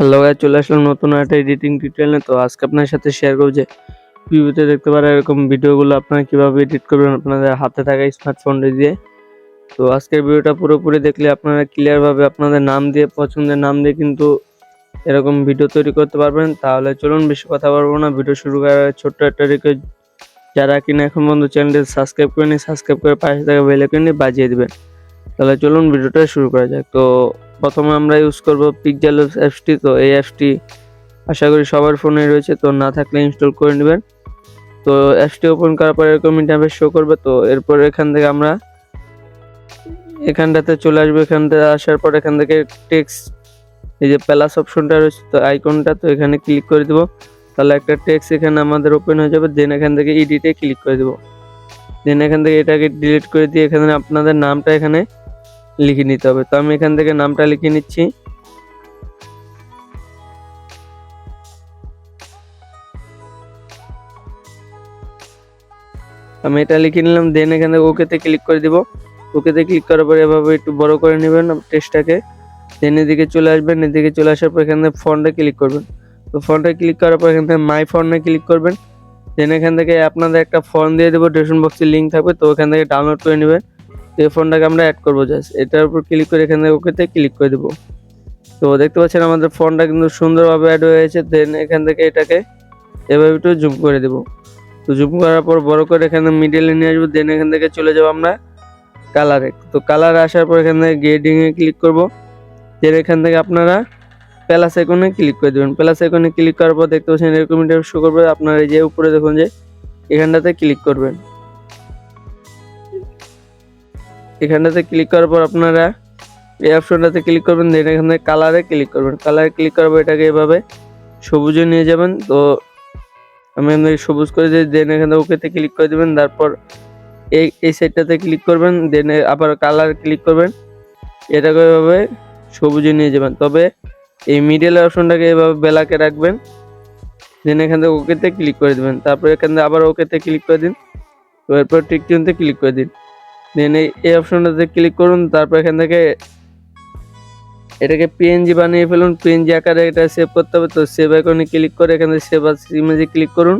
Hello guys চলে আসলাম নতুন একটা এডিটিং টিউটোরিয়ালে তো আজকে আপনার সাথে শেয়ার করব যে ভিডিওতে দেখতে পারেন এরকম ভিডিওগুলো আপনারা কীভাবে এডিট করবেন আপনাদের হাতে থাকা স্মার্টফোন দিয়ে। তো আজকের ভিডিওটা পুরোপুরি দেখলে আপনারা ক্লিয়ার ভাবে আপনাদের নাম দিয়ে, পছন্দের নাম দিয়ে কিন্তু এরকম ভিডিও তৈরি করতে পারবেন। তাহলে চলুন বেশি কথা বলব না ভিডিও শুরু করার ছোট্ট একটা রিকোয়েস্ট যারা কিনা এখন বন্ধু চ্যানেলটি সাবস্ক্রাইব করে নিন সাবস্ক্রাইব করে পাশে থাকা বেল আইকনটি বাজিয়ে দিবেন। তাহলে চলুন ভিডিওটা শুরু করা যাক। তো প্রথমে আমরা ইউজ করব পিকজেল অ্যাপসটি তো এই অ্যাপসটি আশা করি সবার ফোনে রয়েছে, তো না থাকলে ইনস্টল করে নেবেন। তো অ্যাপসটি ওপেন করার পরে এরকম ইন্টারফেস শো করবে, তো এরপর এখান থেকে আমরা এখানটাতে চলে আসবে, এখান থেকে আসার পর এখান থেকে টেক্সট এই যে প্লাস অপশনটা রয়েছে, তো আইকনটা তো এখানে ক্লিক করে দিব। তাহলে একটা টেক্সট এখানে আমাদের ওপেন হয়ে যাবে দেন এখান থেকে এডিটে ক্লিক করে দিব। দেন এখান থেকে এটাকে ডিলিট করে দিয়ে এখানে আপনাদের নামটা এখানে লিখে নিতে হবে। তো আমি এখান থেকে নামটা লিখে নিচ্ছি। আমি এটা লিখে নিলাম দেন এখান থেকে ওকেতে ক্লিক করে দিব। ওকেতে ক্লিক করার পরে এভাবে একটু বড় করে নেবেন টেক্সটটাকে দেন এদিকে চলে আসবেন, এদিকে চলে আসার পর এখানে ফন্টে ক্লিক করবেন। তো ফন্টে ক্লিক করার পর এখান থেকে মাই ফন্টে ক্লিক করবেন। দেন এখান থেকে আপনাদের একটা ফোন দিয়ে দেবো ডিসক্রিপশন বক্সে লিঙ্ক থাকবে, তো ওখান থেকে ডাউনলোড করে নেবেন। এই ফোনটাকে আমরা অ্যাড করব জাস্ট এটার উপর ক্লিক করে এখান ওকেতে ক্লিক করে দেবো। তো দেখতে পাচ্ছেন আমাদের ফোনটা কিন্তু সুন্দরভাবে অ্যাড হয়ে গেছে। দেন এখান থেকে এটাকে এভাবে একটু জুম করে দেবো। তো জুম করার পর বড় করে এখানে মিডিলে নিয়ে আসব। দেন এখান থেকে চলে যাব আমরা কালারে তো কালার আসার পর এখান থেকে গ্রেডিংয়ে ক্লিক করব। দেন এখান থেকে আপনারা প্লাস আইকনে ক্লিক করে দেবেন। প্লাস আইকনে ক্লিক করার পর দেখতে পাচ্ছেন এরকম শো করবে। আপনারা এই যে উপরে দেখুন যে এখানটাতে ক্লিক করবেন। এখানটাতে ক্লিক করার পর আপনারা এই অপশনটাতে ক্লিক করবেন দেন এখান থেকে কালারে ক্লিক করবেন। কালারে ক্লিক করার পর এটাকে এভাবে সবুজে নিয়ে যাবেন। তো আমি আপনাকে সবুজ করে দিই দেন এখানে ওকেতে ক্লিক করে দেবেন। তারপর এই এই সাইডটাতে ক্লিক করবেন দেন আবার কালার ক্লিক করবেন। এটাকে এভাবে সবুজে নিয়ে যাবেন। তবে এই মিডল অপশনটাকে এভাবে বেলাকে রাখবেন। দেন এখান থেকে ওকেতে ক্লিক করে দেবেন। তারপর এখান থেকে আবার ওকেতে ক্লিক করে দিন। তো এরপর টিক চিহ্নতে ক্লিক করে দিন। দেন এই অপশনটাতে ক্লিক করুন, তারপর এখান থেকে এটাকে পিএনজি বানিয়ে ফেলুন। পিএনজি আকারে এটা সেভ করতে হবে। তো সেভ আইকনে ক্লিক করে এখান থেকে সেভ ইমেজে ক্লিক করুন।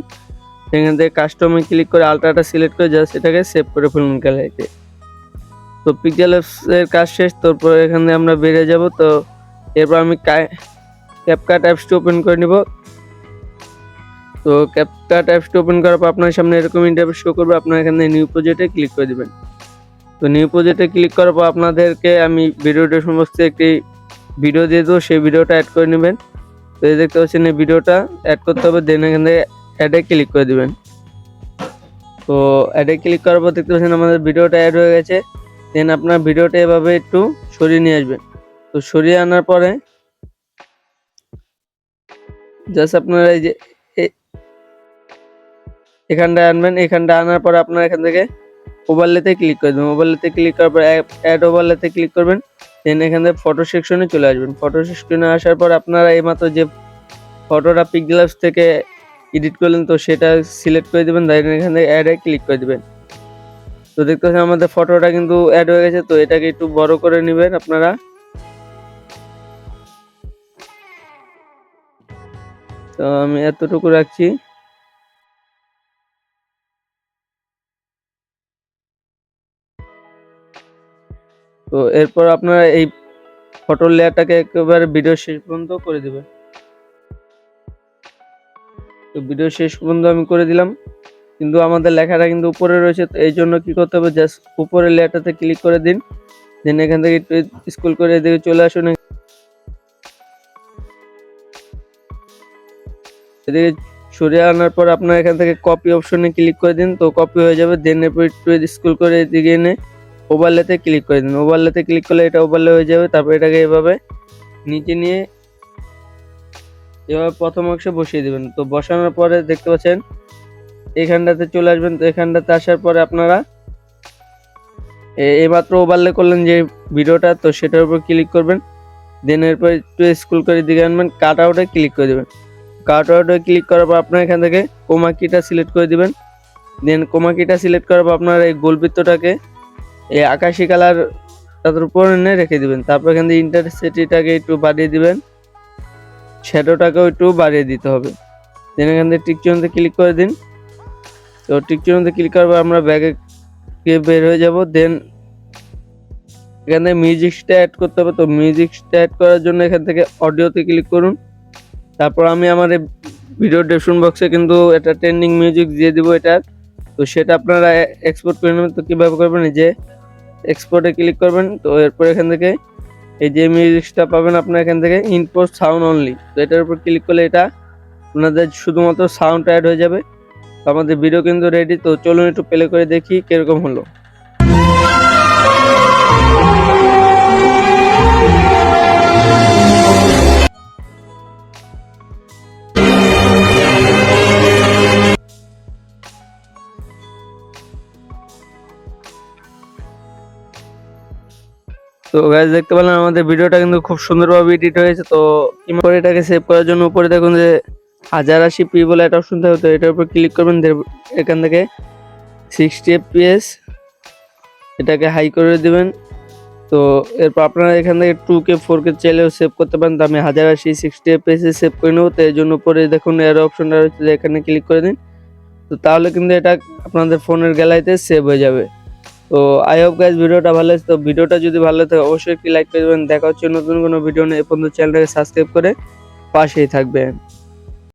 এখান থেকে কাস্টমে ক্লিক করে আলট্রাটা সিলেক্ট করে জাস্ট এটাকে সেভ করে ফেলুন গ্যালারিতে তো পিক্সেল এর কাজ শেষ, তারপর এখান থেকে আমরা বেরিয়ে যাব। তো এরপর আমি ক্যাপকাট অ্যাপসটি ওপেন করে নিব। তো ক্যাপকাট অ্যাপসটি ওপেন করার পর আপনার সামনে এরকম ইন্টারভিউ শো করবে। আপনার এখানে নিউ প্রজেক্টে ক্লিক করে দেবেন। তো নিউ প্রজেক্টে ক্লিক করার পর আপনাদেরকে আমি ভিডিওটা সমস্ত একটি ভিডিও দিয়ে দেবো, সেই ভিডিওটা অ্যাড করে নেবেন। তো এই দেখতে পাচ্ছেন এই ভিডিওটা অ্যাড করতে হবে দেন এখান থেকে অ্যাডে ক্লিক করে দিবেন। তো অ্যাডে ক্লিক করার পর দেখতে পাচ্ছেন আমাদের ভিডিওটা অ্যাড হয়ে গেছে। দেন আপনার ভিডিওটা এভাবে একটু সরিয়ে নিয়ে আসবেন। তো সরিয়ে আনার পরে জাস্ট আপনারা এই যে এ- এখানটায় আনবেন এখানটা আনার পর আপনারা এখান থেকে ওভারলেতে ক্লিক করে দেবেন। ওভারলেতে ক্লিক করার পর অ্যাড ওভারলেতে ক্লিক করবেন। দেন এখান থেকে ফটো সেকশনে চলে আসবেন। ফটো সেকশনে আসার পর আপনারা এইমাত্র যে ফটোটা পিকগ্লাস থেকে এডিট করলেন, তো সেটা সিলেক্ট করে দেবেন। দেন এখান থেকে অ্যাডে ক্লিক করে দেবেন। তো দেখতে পাচ্ছেন আমাদের ফটোটা কিন্তু অ্যাড হয়ে গেছে। তো এটাকে একটু বড় করে নেবেন আপনারা। তো আমি এতটুকু রাখছি। তো এরপর আপনারা এই ফটোর লেয়ারটাকে একেবারে ভিডিও শেষ পর্যন্ত করে দেবেন। তো ভিডিও শেষ পর্যন্ত আমি করে দিলাম। কিন্তু আমাদের লেখাটা কিন্তু উপরে রয়েছে, তো এই জন্য কি করতে হবে? জাস্ট উপরের লেয়ারটাতে ক্লিক করে দিন। দেন এখান থেকে একটু স্কুল করে এদিকে চলে আসুন। এদিকে সরিয়ে আনার পর আপনার এখান থেকে কপি অপশনে ক্লিক করে দিন। তো কপি হয়ে যাবে। দেন এরপর একটু স্কুল করে এদিকে এনে ওভারলেতে ক্লিক করে দিন। ওভারলেতে ক্লিক করলে এটা ওভারলে হয়ে যাবে, তারপর এটাকে এভাবে নিচে নিয়ে এভাবে প্রথম অংশে বসিয়ে দেবেন। তো বসানোর পরে দেখতে পাচ্ছেন, এখানটাতে চলে আসবেন। তো এখানটাতে আসার পরে আপনারা এইমাত্র ওভারলে করলেন যে ভিডিওটা, তো সেটার উপর ক্লিক করবেন। দেন এরপর একটু স্কুল করে দিকে আনবেন কাট আউটে ক্লিক করে দেবেন। কাট আউটে ক্লিক করার পর আপনার এখান থেকে কোমা কিটা সিলেক্ট করে দিবেন। দেন কোমা কিটা সিলেক্ট করার পর আপনার এই গোলবৃত্তটাকে এই আকাশি কালার তাদের উপর এনে রেখে দিবেন। তারপর এখান থেকে ইন্টারসিটিটাকে একটু বাড়িয়ে দিবেন। শ্যাডোটাকেও একটু বাড়িয়ে দিতে হবে। দেন এখান থেকে টিক চিহ্নতে ক্লিক করে দিন। তো টিক চিহ্নতে ক্লিক করার পর আমরা ব্যাগে বের হয়ে যাব। দেন এখান থেকে মিউজিকটা অ্যাড করতে হবে। তো মিউজিকটা অ্যাড করার জন্য এখান থেকে অডিওতে ক্লিক করুন। তারপর আমি আমার ভিডিও ডেসক্রিপশন বক্সে কিন্তু এটা ট্রেন্ডিং মিউজিক দিয়ে দিব এটার। তো সেটা আপনারা এক্সপোর্ট করে নেবেন। তো কীভাবে করবেন? যে এক্সপোর্টে ক্লিক করবেন, তো এরপর এখান থেকে এই যে মিউজিকটা পাবেন আপনার এখান থেকে ইনপোর্ট সাউন্ড অনলি তো এটার উপর ক্লিক করলে এটা আপনাদের শুধুমাত্র সাউন্ড অ্যাড হয়ে যাবে। আমাদের ভিডিও কিন্তু রেডি তো চলুন একটু প্লে করে দেখি কীরকম হলো। তো গাইজ দেখতে পেলেন আমাদের ভিডিওটা কিন্তু খুব সুন্দরভাবে এডিট হয়েছে। তো কীভাবে এটাকে সেভ করার জন্য উপরে দেখুন যে হাজার আশি পি বলে একটা অপশন থাকে, তো এটার উপর ক্লিক করবেন এখান থেকে সিক্সটি এফপিএস এটাকে হাই করে দেবেন। তো এরপর আপনারা এখান থেকে টু কে ফোর কে চাইলেও সেভ করতে পারেন, তো আমি হাজার আশি সিক্সটি এফপিএস সেভ করে নেব। তো এর জন্য উপরে দেখুন এর অপশনটা রয়েছে, যে এখানে ক্লিক করে দিন। তো তাহলে কিন্তু এটা আপনাদের ফোনের গ্যালারিতে সেভ হয়ে যাবে। তো আই হোপ গাইজ ভিডিওটা ভালো তো ভিডিওটা যদি ভালো থাকে, অবশ্যই একটি লাইক করে দেবেন। দেখা হচ্ছে নতুন কোনো ভিডিও নিয়ে। এ পর্যন্ত চ্যানেলটাকে সাবস্ক্রাইব করে পাশেই থাকবেন।